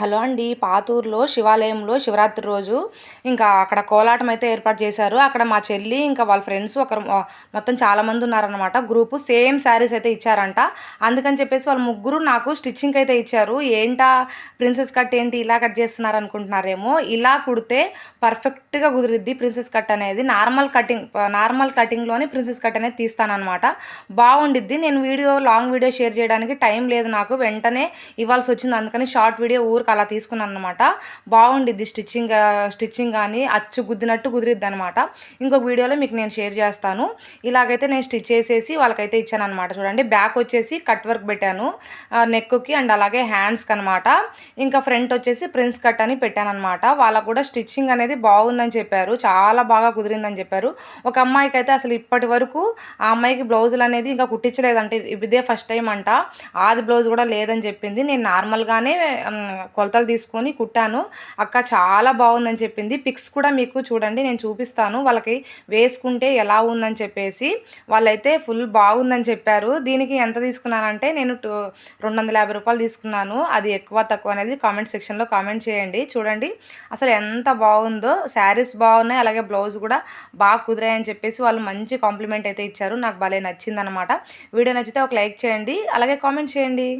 Hello అండి పాతూరులో శివాలయంలో శివరాత్రి రోజు ఇంకా అక్కడ కోలాటం అయితే ఏర్పాటు చేశారు. అక్కడ మా చెల్లి ఇంకా వాళ్ళ ఫ్రెండ్స్ ఒకరు మొత్తం చాలామంది ఉన్నారనమాట గ్రూపు సేమ్ శారీస్ అయితే ఇచ్చారంట. అందుకని చెప్పేసి వాళ్ళ ముగ్గురు నాకు స్టిచ్చింగ్ అయితే ఇచ్చారు. ఏంటా ప్రిన్సెస్ కట్ ఏంటి ఇలా కట్ చేస్తున్నారు అనుకుంటున్నారేమో ఇలా కుడితే పర్ఫెక్ట్గా కుదిరిద్ది ప్రిన్సెస్ కట్ అనేది. నార్మల్ కటింగ్ నార్మల్ కటింగ్లోనే ప్రిన్సెస్ కట్ అనేది తీస్తానమాట బాగుండిద్ది. నేను వీడియో లాంగ్ వీడియో షేర్ చేయడానికి టైం లేదు నాకు. వెంటనే ఇవ్వాల్సి వచ్చింది. అందుకని షార్ట్ వీడియో ఊరికి అలా తీసుకున్నాను అనమాట బాగుండిద్ది స్టిచ్చింగ్ స్టిచ్చింగ్ కానీ అచ్చు గుద్దినట్టు కుదిరిద్ది అనమాట ఇంకొక వీడియోలో మీకు నేను షేర్ చేస్తాను. ఇలాగైతే నేను స్టిచ్ చేసేసి వాళ్ళకైతే ఇచ్చాను అనమాట చూడండి బ్యాక్ వచ్చేసి కట్ వర్క్ పెట్టాను. నెక్కి అండ్ అలాగే హ్యాండ్స్కి అనమాట ఇంకా ఫ్రంట్ వచ్చేసి ప్రిన్స్ కట్ అని పెట్టాను అనమాట వాళ్ళకు కూడా స్టిచ్చింగ్ అనేది బాగుందని చెప్పారు. చాలా బాగా కుదిరిందని చెప్పారు. ఒక అమ్మాయికి అయితే అసలు ఇప్పటి వరకు ఆ అమ్మాయికి బ్లౌజులు అనేది ఇంకా కుట్టించలేదంటే ఇదే ఫస్ట్ టైం అంట. ఆది బ్లౌజ్ కూడా లేదని చెప్పింది. నేను నార్మల్గానే కొలతలు తీసుకొని కుట్టాను. అక్క చాలా బాగుందని చెప్పింది. పిక్స్ కూడా మీకు చూడండి నేను చూపిస్తాను. వాళ్ళకి వేసుకుంటే ఎలా ఉందని చెప్పేసి. వాళ్ళైతే ఫుల్ బాగుందని చెప్పారు. దీనికి ఎంత తీసుకున్నానంటే నేను టూ రెండు వందల యాభై రూపాయలు తీసుకున్నాను. అది ఎక్కువ తక్కువ అనేది కామెంట్ సెక్షన్లో కామెంట్ చేయండి. చూడండి అసలు ఎంత బాగుందో. శారీస్ బాగున్నాయి అలాగే బ్లౌజ్ కూడా బాగా కుదిరాయని చెప్పేసి వాళ్ళు మంచి కాంప్లిమెంట్ అయితే ఇచ్చారు. నాకు భలే నచ్చిందనమాట వీడియో నచ్చితే ఒక లైక్ చేయండి అలాగే కామెంట్ చేయండి.